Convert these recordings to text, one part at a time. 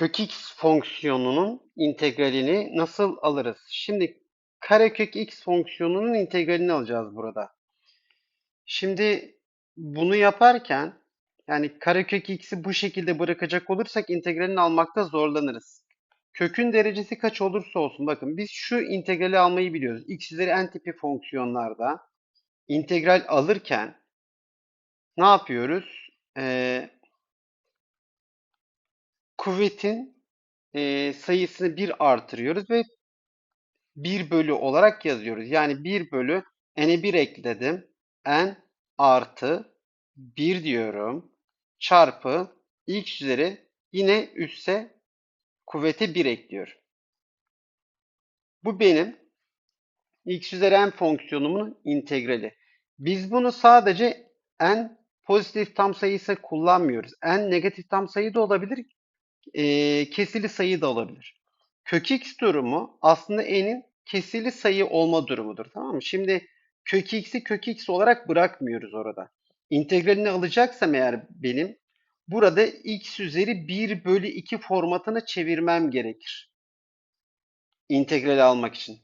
kök x fonksiyonunun integralini nasıl alırız? Şimdi karekök x fonksiyonunun integralini alacağız burada. Şimdi bunu yaparken yani karekök x'i bu şekilde bırakacak olursak integralini almakta zorlanırız. Kökün derecesi kaç olursa olsun bakın biz şu integrali almayı biliyoruz. x üzeri n tipi fonksiyonlarda integral alırken ne yapıyoruz? Ee, kuvvetin e, sayısını 1 artırıyoruz ve 1 bölü olarak yazıyoruz. Yani 1 bölü n'e 1 ekledim. n artı 1 diyorum. Çarpı x üzeri yine üsse kuvvete 1 ekliyorum. Bu benim x üzeri n fonksiyonumun integrali. Biz bunu sadece n pozitif tam sayısı kullanmıyoruz. n negatif tam sayı da olabilir, e, kesili sayı da olabilir. Kök x durumu aslında n'in kesili sayı olma durumudur. Tamam mı? Şimdi kök x'i kök x olarak bırakmıyoruz orada. İntegralini alacaksam eğer benim burada x üzeri 1 bölü 2 formatına çevirmem gerekir. İntegrali almak için.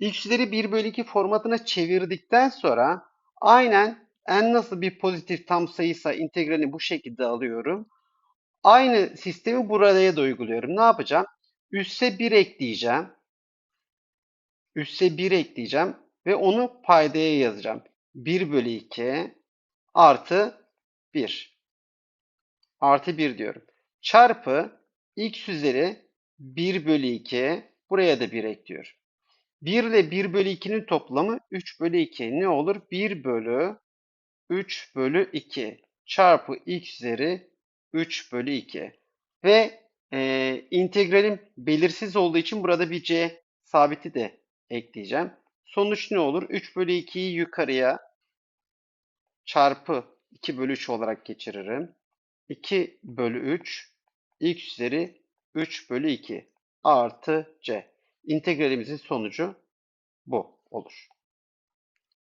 x üzeri 1 bölü 2 formatına çevirdikten sonra aynen n nasıl bir pozitif tam sayıysa integralini bu şekilde alıyorum. Aynı sistemi buraya da uyguluyorum. Ne yapacağım? Üsse 1 ekleyeceğim. Üsse 1 ekleyeceğim ve onu paydaya yazacağım. 1 bölü 2 artı 1. Artı 1 diyorum. Çarpı x üzeri 1 bölü 2 buraya da 1 ekliyorum. 1 ile 1 bölü 2'nin toplamı 3 bölü 2. Ne olur? 1 bölü 3 bölü 2 çarpı x üzeri 3 bölü 2. Ve e, integralim belirsiz olduğu için burada bir c sabiti de ekleyeceğim. Sonuç ne olur? 3 bölü 2'yi yukarıya çarpı 2 bölü 3 olarak geçiririm. 2 bölü 3 x üzeri 3 bölü 2 artı c. İntegralimizin sonucu bu olur.